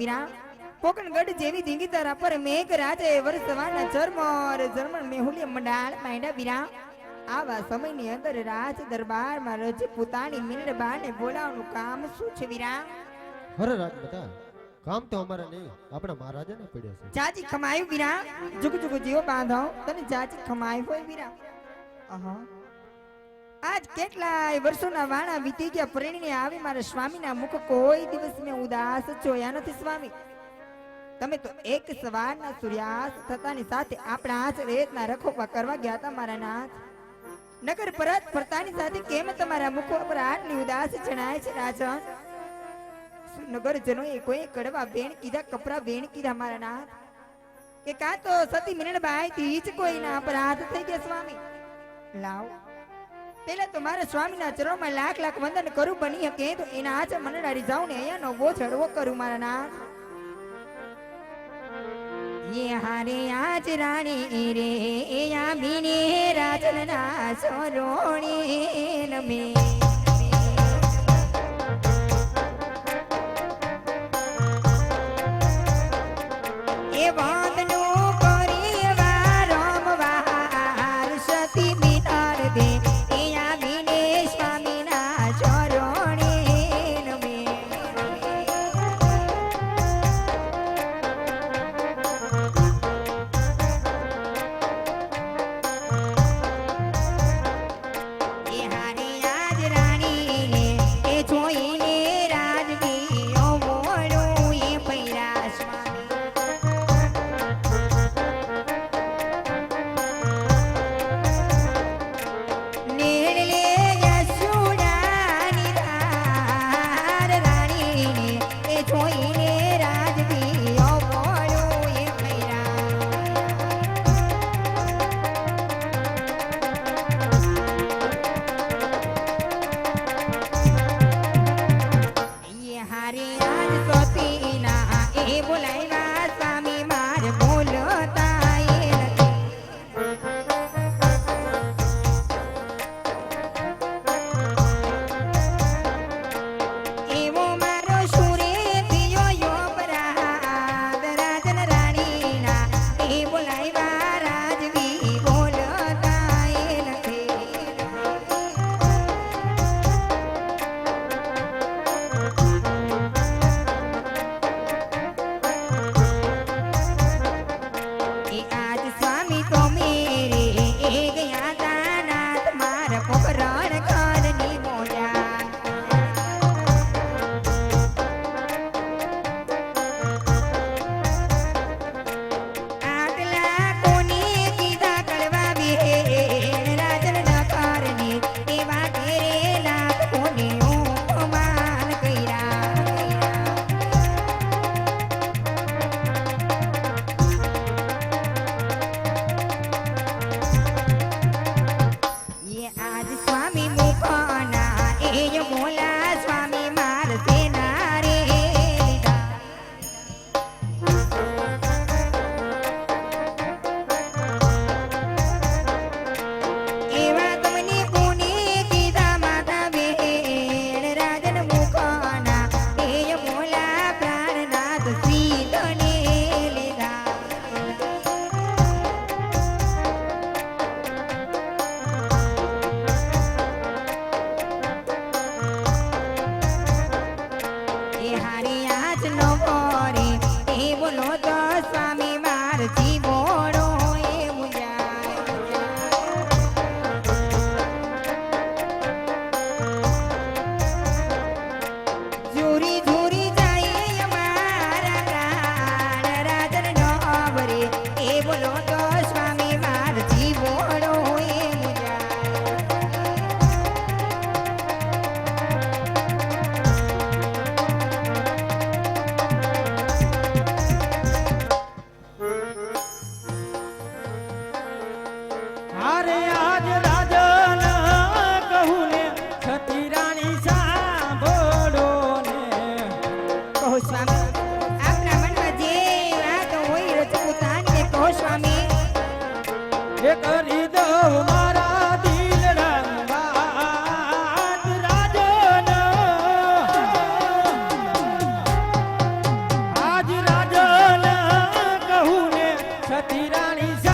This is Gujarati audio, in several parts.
વિરામ કોકણગઢ જેવી ધીંગી તારા પર મેઘ રાજે વરસવાના જર્મર જર્મન મેહુલી મંડાળ માંડા વિરામ આવા સમયની અંદર રાજ દરબારમાં રજ પોતાની મિનરબાને બોલાવવાનું કામ શું છે વિરામ હરે રાજ બતા કામ તો અમારે નહીં આપણા મહારાજાને પડ્યો છે. જાજી ખમાયું વિરામ જુગ જુગ જીવો બાંધો તને જાજી ખમાયું હોય વિરામ અહં. આજ કેટલાય વર્ષોના વાણા વીતી ગયા. પરિણીને આવી મારા સ્વામીના મુખ કોઈ દિવસ મેં ઉદાસ જોયા નથી સ્વામી. તમે તો એક સવારના સૂર્યાસ્ત થતાની સાથે આપણા આજ રેતના રખોપા કરવા ગયા હતા, મારા નાથ. નગર પરત ફરતાની સાથે કેમ તમારા મુખો પર આટલી ઉદાસ જણાય છે, રાજન? નગરજનોએ કોઈ કડવા વેણ કીધા, કપરા વેણ કીધા, મારા નાથ. કે કાં તો સતી મિરણબાઈ થી જ કોઈના અપરાધ થઈ ગયા, સ્વામી? લાવ. પેલા તો મારે સ્વામીના ચરણમાં લાખ લાખ વંદન કરું બની શકે તો એના હાથે મંડળારી જાઉં ને અહીંયા નવો જડવો કરું મારા નાથ. યે હારે આજ રાણી રે યા બિને રાજન ના સોરોણી નમે. রানী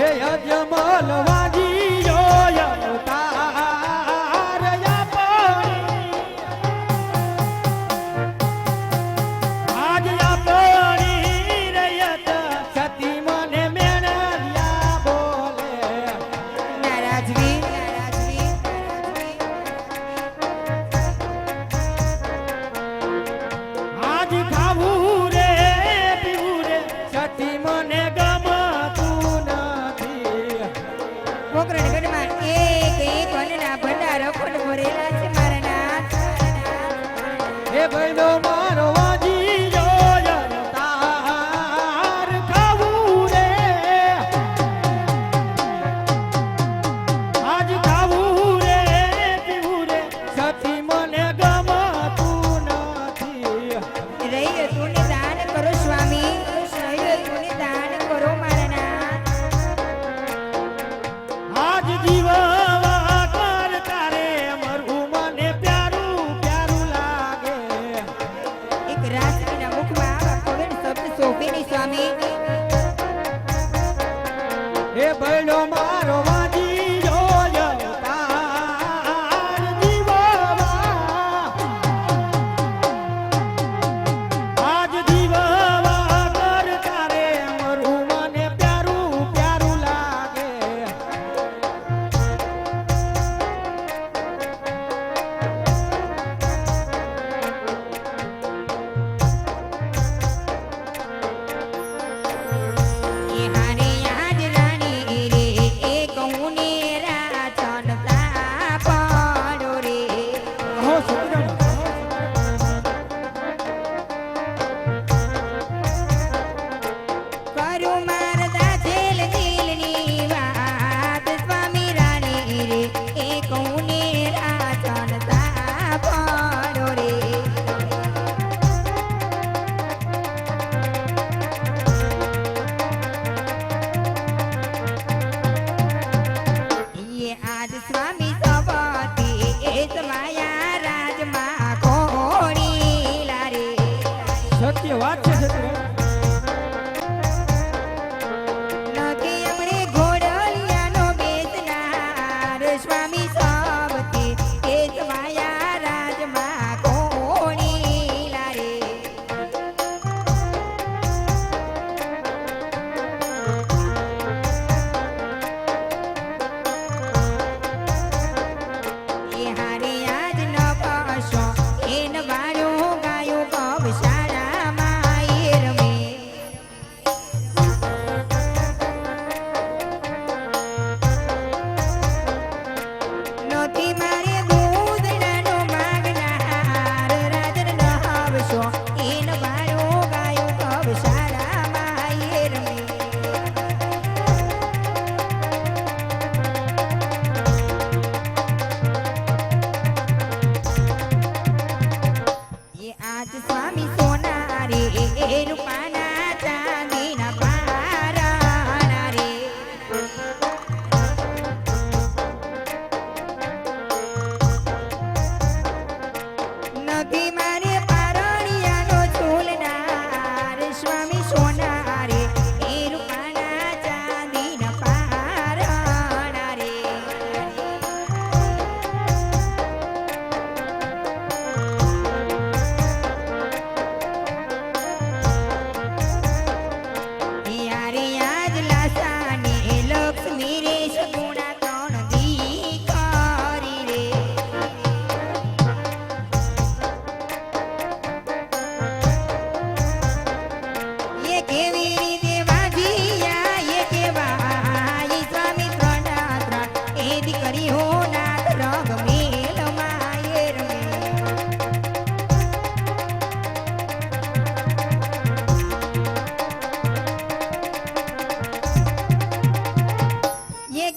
હે અજમલ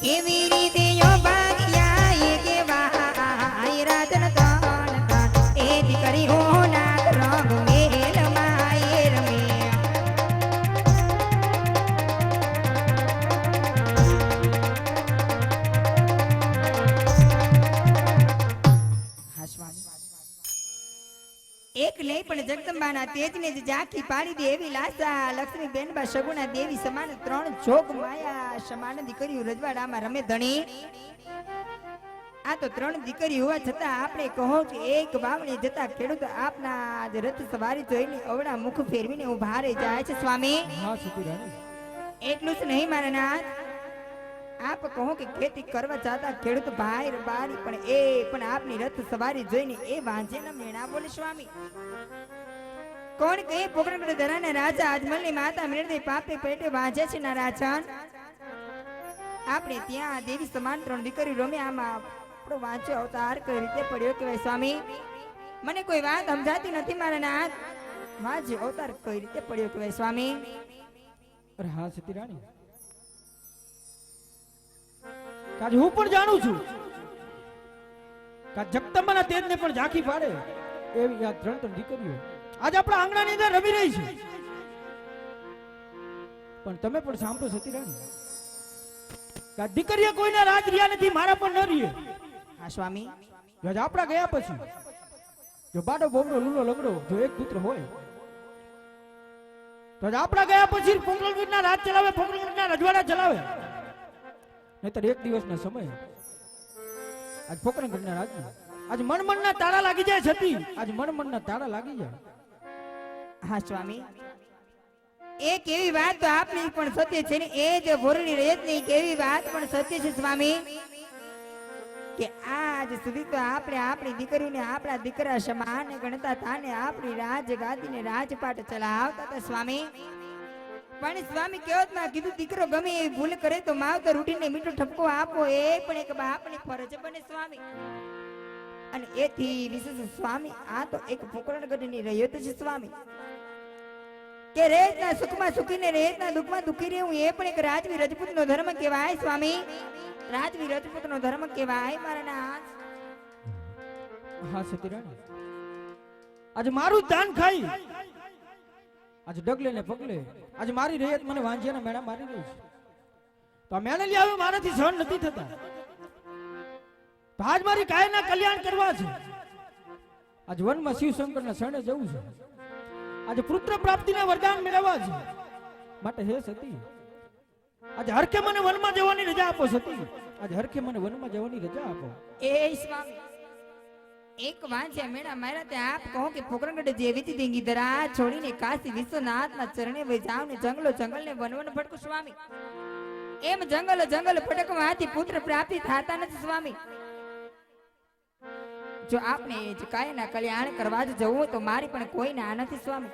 give me. માના તેજને જ ઝાંખી પાડી દે એવી લાસા લક્ષ્મી બેનબા સગુણા દેવી સમાન ત્રણ જોગ માયા સમાન દીકરીઓ રજવાડામાં રમે ધણી. આ તો ત્રણ દીકરી હોવા છતાં આપણે કહો કે એક વાવણી જતા ખેડૂત આપના જ રથ સવારી જોઈને અવડા મુખ ફેરવીને ઊભા રહી જાય છે સ્વામી. એટલું જ નહીં મારા નાથ આપ કહો કે ખેતી કરવા જતા ખેડૂત ભાઈ બારી પણ એ પણ આપની રથ સવારી જોઈને એ વાંચે ન મેણા બોલે સ્વામી. કોણ કહે પોકરણગઢ ધરાના રાજા અજમલની માતા મૃદય પાપી પેટે વાંચે છે ના રાજન આપણે ત્યાં દેવી સમાન ત્રણ દીકરી રમે આમાં આપણો વાંચ્યો અવતાર કઈ રીતે પડ્યો કહેવાય સ્વામી? મને કોઈ વાત સમજાતી નથી મારા નાથ. વાંચ્યો અવતાર કઈ રીતે પડ્યો કહેવાય સ્વામી? હા, સતી રાણી. કાજ હું પણ જાણું છું કા જગદંબાના તેજને પણ ઝાંખી પાડે એવી આ ત્રણ ત્રણ દીકરીઓ. આજ આપણા આંગણાની અંદર રમી રહી છે. પણ તમે પણ સાંભળો સતી રાણી કા દીકરીઓ કોઈના રાજ રહ્યા નથી મારા પણ ન રહીએ. હા સ્વામી. જો આપણા ગયા પછી જો બાડો બોમડો લૂલો લગડો જો એક પુત્ર હોય તો આપણા ગયા પછી પોકરણગઢના રાજ ચલાવે પોકરણગઢના રજવાડા ચલાવે. નહીતર એક દિવસના સમય આજ પોકરણગઢના રાજમાં આજ મન મનના તાળા લાગી જાય છતી આજ મન મનના તાળા લાગી જાય. હા, સ્વામી. એક એવી વાત તો આપની પણ સત્ય છે ને, એ જ ભોરણી રેત નહીં કેવી વાત પણ સત્ય છે, સ્વામી. કે આજ સુધી તો આપણે આપણી દીકરીને આપણા દીકરા સમાન ગણતા હતા ને આપણી રાજગાદીને રાજપાટ ચલાવતા હતા, સ્વામી. પણ સ્વામી કહેવતમાં કીધું, દીકરો ગમે એ ભૂલ કરે તો માવતર ઉઠીને મીઠો ઠપકો આપો, એ પણ એક બાપની ફરજ બને, સ્વામી. અને એથી વિશેષ સ્વામી, આ તો એક પોકરણગઢની રહ્યો છે, સ્વામી. કે રેતના સુખમાં સુખીને રેતના દુઃખમાં દુઃખી રહેવું એ પણ એક રાજવી રજપૂતનો ધર્મ કહેવાય, સ્વામી. રાજવી રજપૂતનો ધર્મ કહેવાય. મારા નાથ. હા સતીરાણી આજે મારું દાન ખાઈ. આજે ડગલે ને પગલે. આજે મારી રેત મને વાંજિયાના મેળા મારી રહી છે. તો આ મેળે આવ્યો, મારાથી સહન નથી થતા. આજ મારી કાયના કલ્યાણ કરવા છે. આજ વનમાં શિવશંકરના શરણે જવું છે. આજે પુત્ર પ્રાપ્તિના વરદાન મેળવવા છે. માટે હે સતી, આજે હરખે મને વનમાં જવાની રજા આપો સતી. આજે હરખે મને વનમાં જવાની રજા આપો. એ સ્વામી, એક વાંચ્યા મેળા મારા તે આપ કહો કે પોકરણગઢ જે જ દેંગી દરા, છોડીને કાશી વિશ્વનાથના ચરણે વઈ જાવ ને જંગલો જંગલ ને વન વન ભટકું સ્વામી. એમ જંગલ જંગલ ભટકવાથી પુત્ર પ્રાપ્તિ થતા નથી સ્વામી. જો આપને જ કાયના કલ્યાણ કરવા જ જવું તો મારી પણ કોઈ ના નથી સ્વામી.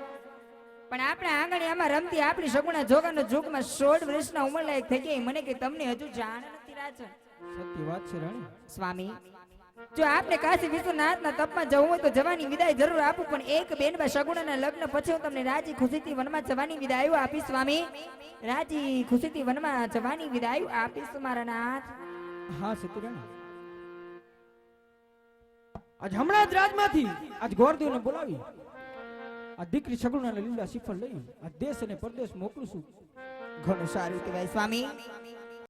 પણ આપણા આંગણિયામાં રમતી આપણી સગુણા જોગાના જોગમાં સોળ વર્ષના ઉંમર લાયક થઈ ગઈ. મને કે તમને હજુ જાણ નથી રાજન. સત્ય વાત છે રાણી. સ્વામી જો આપને કાશી વિશ્વનાથના તપમાં જવું હોય તો જવાની વિદાય જરૂર આપું પણ એક બેનબા સગુણાના લગ્ન પછી હું તમને રાજી ખુશીથી વનમાં જવાની વિદાયો આપીશ સ્વામી. રાજી ખુશીથી વનમાં જવાની વિદાયો આપીશ મારા નાથ. હા સતીરાણી આજ હમણાં જ રાજમાંથી આજ ગોરદેવને બોલાવી. આ દીકરી સગુણાને લીલા શિફળ લઈ. આ દેશ અને પરદેશ મોકલું છું. ઘણું સારું કહેવાય સ્વામી.